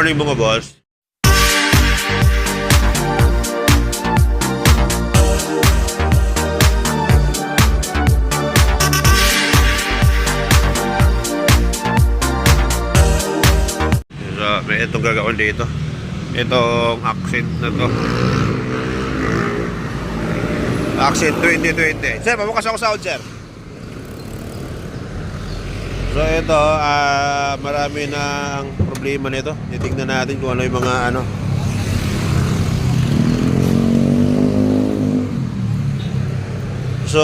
morning mga boss. So, may itong gagawin dito. Itong accent na to. Accent 2020. Sir, pabukas ako sound, sir. So ito, ah marami na ang problema nito. Titingnan natin kung ano yung mga ano. So,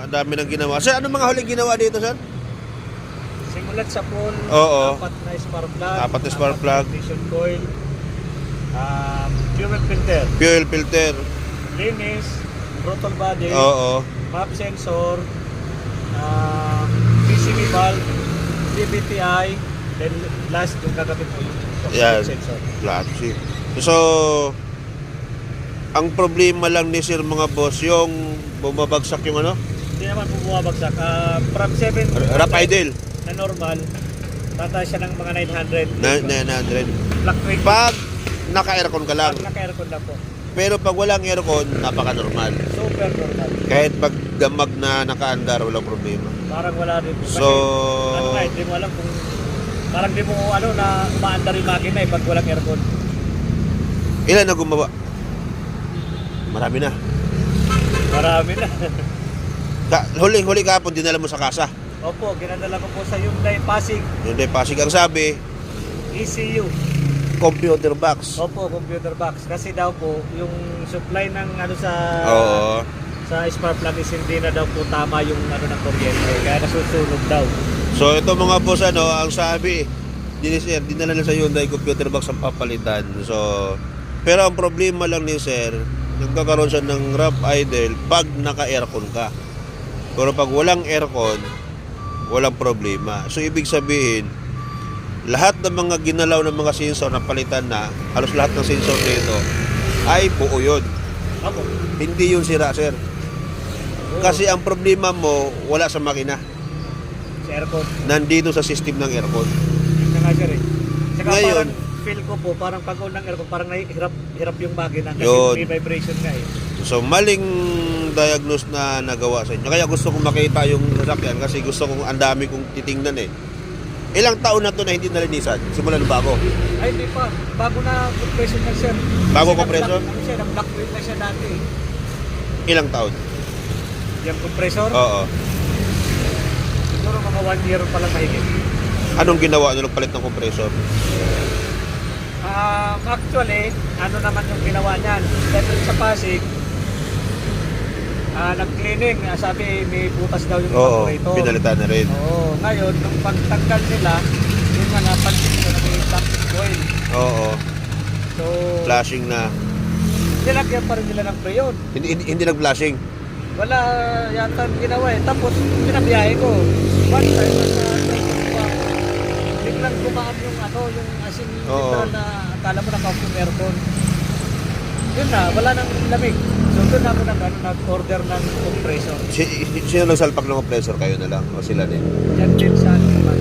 ang dami nang ginawa. Sir, ano mga huling ginawa dito, sir? Simulat sa pool, Oo. apat na spark plug, Apat na spark plug. ignition coil, um, fuel filter, Fuel filter. linis, throttle body, Oo. map sensor, um, Valve, DBTI, then last yung gagawin mo yung Yan. sensor. So, ang problema lang ni sir mga boss, yung bumabagsak yung ano, Hindi naman po bumabagsak. Ah, from 7 rap idle na normal, tataas siya ng mga 900. na 900. Fluctuate. Pag naka-aircon ka lang, Pag naka-aircon lang po. pero pag walang aircon, napaka-normal. Super normal. Kahit pag damag na nakaandar, walang problema. Parang wala rin. Kasi, So- ano nga, hindi mo alam kung parang di mo ano na maandar yung makina eh pag walang aircon. Ilan na gumawa? Marami na. Marami na. Ka huli-huli kahapon, dinala mo sa kasa. Opo, ginadala ko po sa Hyundai Pasig Yun din, Pasig ang sabi, ECU. computer box. Opo, computer box. Kasi daw po, yung supply ng ano sa Oo. Sa spark plug is hindi na daw po tama yung ano ng kuryente. Kaya nasusunog daw. So ito mga boss ano, ang sabi, din sir, dinala na sa Hyundai computer box ang papalitan. So, pero ang problema lang ni sir, nagkakaroon siya ng rough idle pag naka-aircon ka. Pero pag walang aircon, walang problema. So ibig sabihin, lahat ng mga ginalaw ng mga sensor na palitan na, halos lahat ng sensor dito, ay buo yun. Opo. Hindi yun sira, sir. Kasi ang problema mo, wala sa makina. sa aircon. Nandito sa system ng aircon. Yun nga sir eh. Saka Ngayon- parang feel ko po, parang pag unang aircon, parang nahihirap hirap yung makina. Kasi Yun. may vibration nga eh. So maling diagnose na nagawa sa inyo. Kaya gusto kong makita yung sasakyan kasi gusto kong ang dami kong titingnan eh. Ilang taon na to na hindi nalinisan? Simulan bago. Ay, hindi pa. Bago na compression na sir. Bago Kasi compression? nag-black- Ano nag-black wheel na siya dati. eh. Ilang taon? Yung compressor, Oo. siguro mga one year pa lang mahigit. Anong ginawa nyo nagpalit ng compressor? Ah, actually, ano naman yung ginawa niyan? Dahil sa Pasig, ah, nag-cleaning. Ah, Sabi, may butas daw yung Oo, evaporator. pinalitan na rin. Oo, ngayon, nung pagtanggal nila, yung mga pansin ko na may black oil. Oo. So, Flashing na. nilagyan pa rin nila ng preyon. Hindi, hindi, hindi nag-flashing. Wala yata ginawa eh. Tapos, pinabiyahe ko. One time, nasa biglang gumaan yung ano, yung asin literal na akala mo naka yung aircon. Yun na, wala nang lamig. So, doon ako nag, ano, nag-order ng compressor. Si, si- sino nagsalpak ng compressor? Kayo na lang. O sila din. Yan din sa ano naman.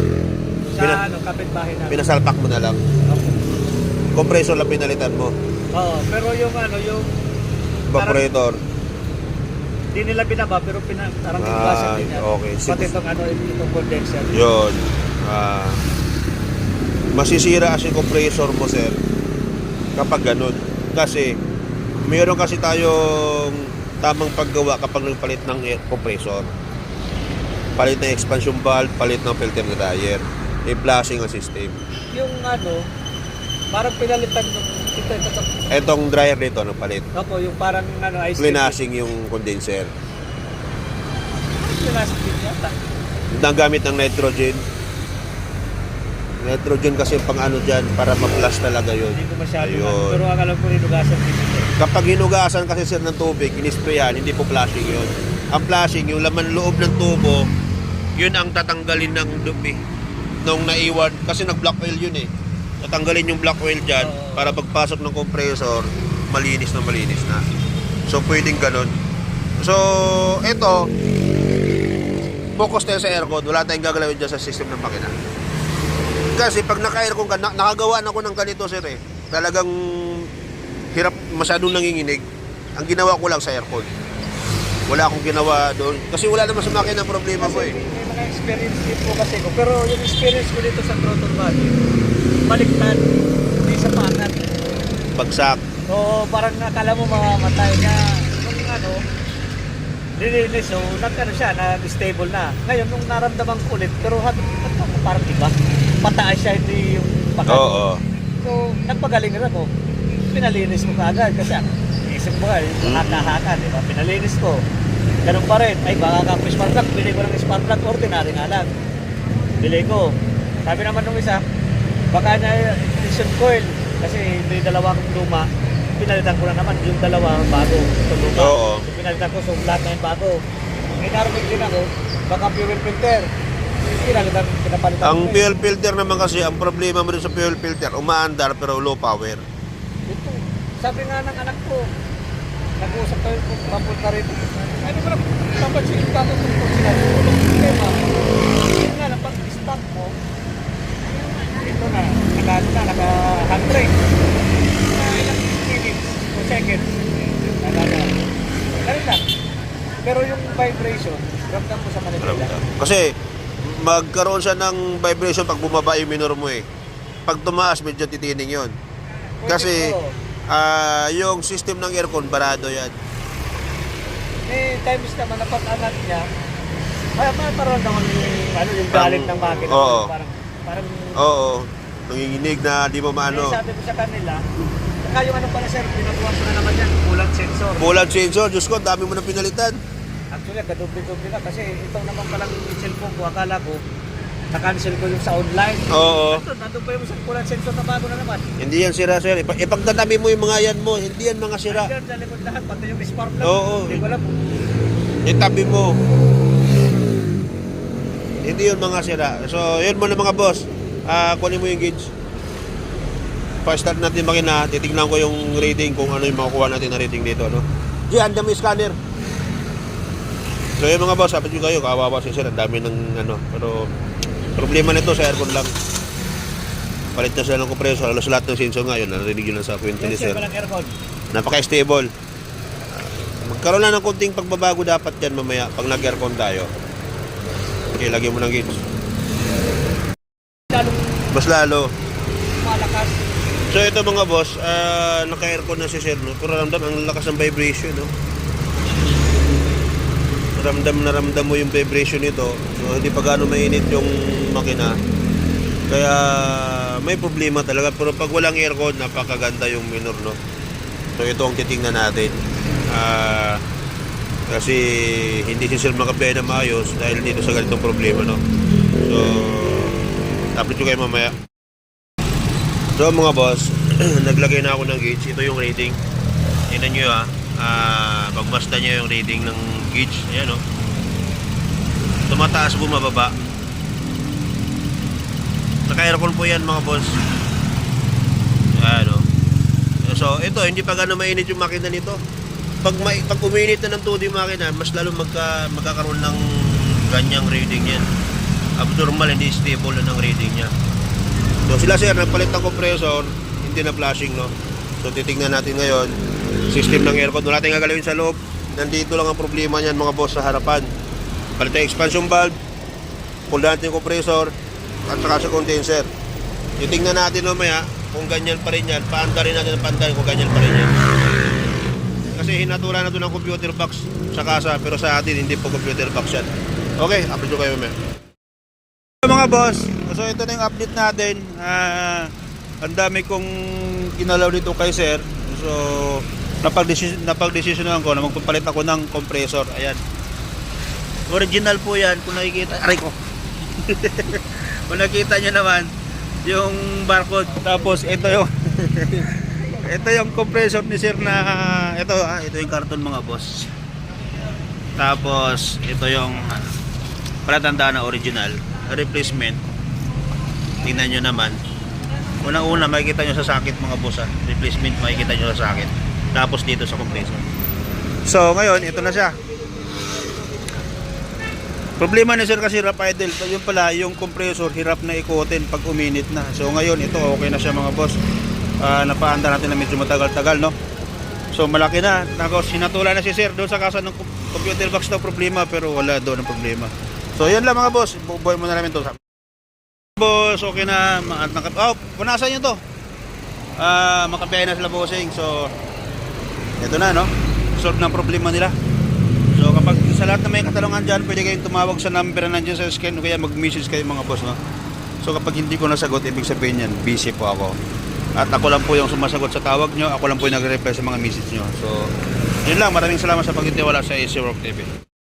Sa Pina- ano, kapitbahay namin. Pinasalpak mo na lang. Oo. Compressor lang pinalitan mo. Oo, pero yung ano, yung Evaporator. Di nila binaba pero pina, parang Ah, binabasa din yan. okay. Pati itong ano, itong condenser. Yun. Ah, masisira kasi compressor mo, sir. Kapag ganun. Kasi, mayroon kasi tayong tamang paggawa kapag nagpalit ng air compressor. Palit ng expansion valve, palit ng filter ng dryer. May flashing ang system. Yung ano, parang pinalitan yung ito, ito, ito. Etong dryer dito, nagpalit. Opo, yung parang ano, ice Cleanashing yung condenser. Cleanashing din yata. Nagamit ng nitrogen. Nitrogen kasi pang ano dyan, para ma-flush talaga yun. Hindi ko masyado. Ayun. Pero ang alam ko nilugasan din ito. Kapag hinugasan kasi sir ng tubig, inisprayan, hindi po flashing yun. Ang flashing, yung laman loob ng tubo, yun ang tatanggalin ng dumi nung naiwan. Kasi nag-black oil yun eh. Tatanggalin yung black oil dyan Oo. para pagpasok ng compressor, malinis na malinis na. So, pwedeng ganun. So, ito, focus tayo sa aircon. Wala tayong gagalawin dyan sa system ng makina. Kasi pag naka-aircon ka, na- nakagawa na ko ng ganito sir eh. Talagang hirap masyadong nanginginig. Ang ginawa ko lang sa aircon. Wala akong ginawa doon. Kasi wala naman sa makina problema ko eh. Experience din po kasi ko. Pero yung experience ko dito sa throttle body, baliktad, hindi sa pangat. Bagsak. So, parang nakala mo mamamatay na nung ano, nilinis, so nagkano siya, nag-stable na. Ngayon, nung naramdaman ko ulit, pero habi ko, parang iba. Pataas siya, hindi yung pakat. Oo. So, nagpagaling rin ako. Pinalinis ko kaagad kasi isip mo nga, Mm. haka-haka, di ba? Pinalinis ko. Ganun pa rin. Ay, baka ka pa spark plug. Bili ko ng spark plug. Ordinary nga lang. Bili ko. Sabi naman nung isa, baka na ignition coil. Kasi may dalawa kong luma. Pinalitan ko na naman yung dalawa bago. Ito luma. Oo. So, pinalitan ko. So, lahat na yung bago. May narinig din ako, baka fuel filter. Pinalitan, pinapalitan Ang ko fuel filter naman kasi, ang problema mo rin sa fuel filter, umaandar pero low power. Ito, sabi nga ng anak ko, nag-uusap tayo kung papunta rito. Ano ba na, papansin ka ako kung kung sinabi ko ng problema. Yun nga lang, pag stop mo, ito na, naka, ano na, naka handbrake. Na ilang minutes o seconds, naka na. Ganun lang. Pero yung vibration, ramdam ko sa Manila. Kasi magkaroon siya ng vibration pag bumaba yung minor mo eh. Pag tumaas, medyo titining yon. Kasi Oo. Ah, yung system ng aircon, barado yan. May times naman na pag-angat niya, ay, parang parang naman yung, ano, yung galing ng makina. Oo. Parang, parang, Oo. Nanginginig na di mo maano. Eh, sabi ko sa kanila, saka yung ano pala sir, pinagawa ko na naman yan, kulang sensor. Bulan sensor, Diyos ko, dami mo na pinalitan. Actually, kadoble-doble na kasi ito naman palang cellphone ko, akala ko, na-cancel ko yung sa online. Oo. Ito, nandun pa yung sa kulang sensor na bago na naman. Hindi yan sira, sir. Ipa- Ipagtatabi mo yung mga yan mo, hindi yan mga sira. Andyan, sa likod lahat, pati yung spark plug. Oo. Hindi ko alam. Itabi mo. Hindi yun mga sira. So, yun muna mga boss. Ah, kunin mo yung gauge. Pa-start natin yung makina. Titignan ko yung rating kung ano yung makukuha natin na rating dito. No? Diyan, dami yung scanner. So, yun mga boss. Sabi ko kayo, kawawa si sir. Ang dami ng ano. Pero, problema nito sa aircon lang. Palit na sila ng compressor. Halos lahat ng sensor ngayon. Narinig yun lang sa kwento ni sir napaka-stable. Magkaroon lang ng konting pagbabago dapat yan mamaya pag nag-aircon tayo. Okay, lagyan mo ng gauge. Mas lalo. malakas. So ito mga boss, ah, naka-aircon na si Sir, no? Pero ramdam ang lakas ng vibration, no? Ramdam na ramdam mo yung vibration nito. So hindi pa gaano mainit yung makina. Kaya may problema talaga. Pero pag walang aircon, napakaganda yung minor, no? So ito ang titingnan natin. Ah, kasi hindi si Sir makabiyay na maayos dahil dito sa ganitong problema, no? So, update ko kayo mamaya. So mga boss, naglagay na ako ng gauge. Ito yung rating. Tingnan nyo ha. Ah, pagmasta nyo yung rating ng gauge. Ayan o. Tumataas bumababa. Naka-aircon po yan mga boss. Ayan o. So ito, hindi pa gano'ng mainit yung makina nito. Pag, may, pag uminit na ng todo yung makina, mas lalo magka, magkakaroon ng ganyang rating yan. Abnormal, hindi stable na ng rating niya. So sila sir, nagpalit ng compressor, hindi na flashing no. So titingnan natin ngayon, system ng aircon. Wala tayong gagalawin sa loob. Nandito lang ang problema niyan mga boss sa harapan. Palit tayo expansion valve, pull natin yung compressor, at saka sa condenser. Titingnan natin mamaya kung ganyan pa rin yan. Paandarin natin ang pandarin kung ganyan pa rin yan. Kasi hinatulan na ito ng computer box sa kasa, pero sa atin hindi po computer box yan. Okay, upload ko kayo mamaya. mga boss, so ito na yung update natin. Ah, ang dami kong ginalaw dito kay sir. So, napag-decision, napag-decisionan ko na magpapalit ako ng compressor. Ayan. Original po yan. Kung nakikita, aray ko. kung nakita nyo naman, yung barcode. Tapos, ito yung ito yung compressor ni sir na ito ah, ito yung karton mga boss. Tapos, ito yung ano, palatandaan na original replacement tingnan nyo naman unang-una makikita nyo sa sakit mga boss ah. replacement makikita nyo sa sakit tapos dito sa compressor so ngayon ito na siya Problema ni sir kasi rap idle, yun pala yung compressor hirap na ikutin pag uminit na. So ngayon ito okay na siya mga boss. Ah, napaanda natin na medyo matagal-tagal no. So malaki na. Nako sinatula na si sir doon sa kasa ng com- computer box daw problema pero wala doon ang problema. So yan lang mga boss, bubuhay mo na namin to. Boss, okay na. Oh, punasan nyo to. Ah, makabiyahe na sila bossing. So ito na no. Solve ng problema nila. So kapag sa lahat na may katanungan dyan, pwede kayong tumawag sa number na nandiyan sa screen o kaya mag-message kayo mga boss, no? So kapag hindi ko nasagot, ibig sabihin yan, busy po ako. At ako lang po yung sumasagot sa tawag nyo, ako lang po yung nagre-reply sa mga message nyo. So, yun lang, maraming salamat sa pagtitiwala sa AC Work TV.